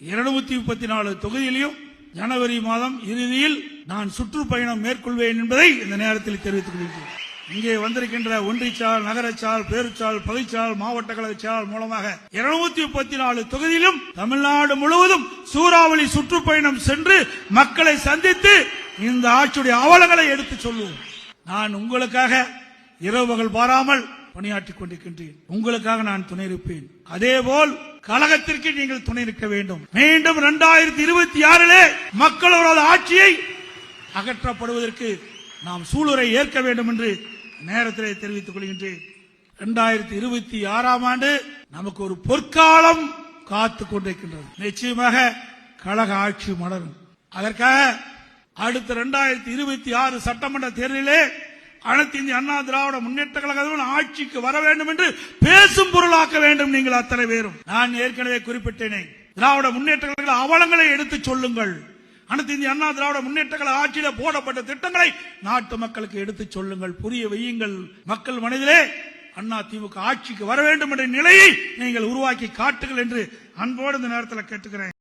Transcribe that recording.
இருநூத்தி முப்பத்தி நாலு தொகுதியிலையும் ஜனவரி மாதம் இறுதியில் நான் சுற்றுப்பயணம் மேற்கொள்வேன் என்பதை இந்த நேரத்தில் தெரிவித்துக் கொள்கிறேன். இங்கே வந்திருக்கின்ற ஒன்றிச்சால் நகரச்சால் பேருச்சால் பகுதிச்சால் மாவட்ட கழகச்சால் மூலமாக இருநூத்தி முப்பத்தி நாலு தொகுதியிலும் தமிழ்நாடு முழுவதும் சூறாவளி சுற்றுப்பயணம் சென்று மக்களை சந்தித்து இந்த ஆட்சியுடைய அவலங்களை எடுத்து சொல்லுவோம். நான் உங்களுக்காக இரவுகள் பாராமல் பணியாற்றிக் கொண்டிருக்கின்றேன். உங்களுக்காக நான் துணை இருப்பேன். அதேபோல் கழகத்திற்கு நீங்கள் துணை நிற்க வேண்டும். மீண்டும் இரண்டாயிரத்தி இருபத்தி ஆறிலே மக்களோட ஆட்சியை அகற்றப்படுவதற்கு நாம் சூளுரை ஏற்க வேண்டும் என்று நேரத்திலே தெரிவித்துக் கொள்கின்றேன். இரண்டாயிரத்தி இருபத்தி ஆறாம் ஆண்டு நமக்கு ஒரு பொற்காலம் காத்து கொண்டிருக்கின்றது. நிச்சயமாக கழக ஆட்சி மலரும். அதற்காக அடுத்த இரண்டாயிரத்தி இருபத்தி ஆறு சட்டமன்ற தேர்தலிலே அனைத்து இந்திய அண்ணா திராவிட முன்னேற்ற கழகம் ஆட்சிக்கு வர வேண்டும் என்று பேசும் பொருளாக்க வேண்டும் நீங்கள் அத்தனை பேரும். நான் ஏற்கனவே குறிப்பிட்டேனே. திராவிட முன்னேற்ற கழக அவலங்களை எடுத்துச் சொல்லுங்கள். அனைத்து இந்திய அண்ணா திராவிட முன்னேற்ற கழக ஆட்சியில போடப்பட்ட திட்டங்களை நாட்டு மக்களுக்கு எடுத்துச் சொல்லுங்கள். புரிய வையுங்கள். மக்கள் மனதிலே அண்ணா திமுக ஆட்சிக்கு வர வேண்டும் என்ற நிலையை நீங்கள் உருவாக்கி காட்டுங்கள் என்று அன்போடு இந்த நேரத்தில் கேட்டுக்கிறேன்.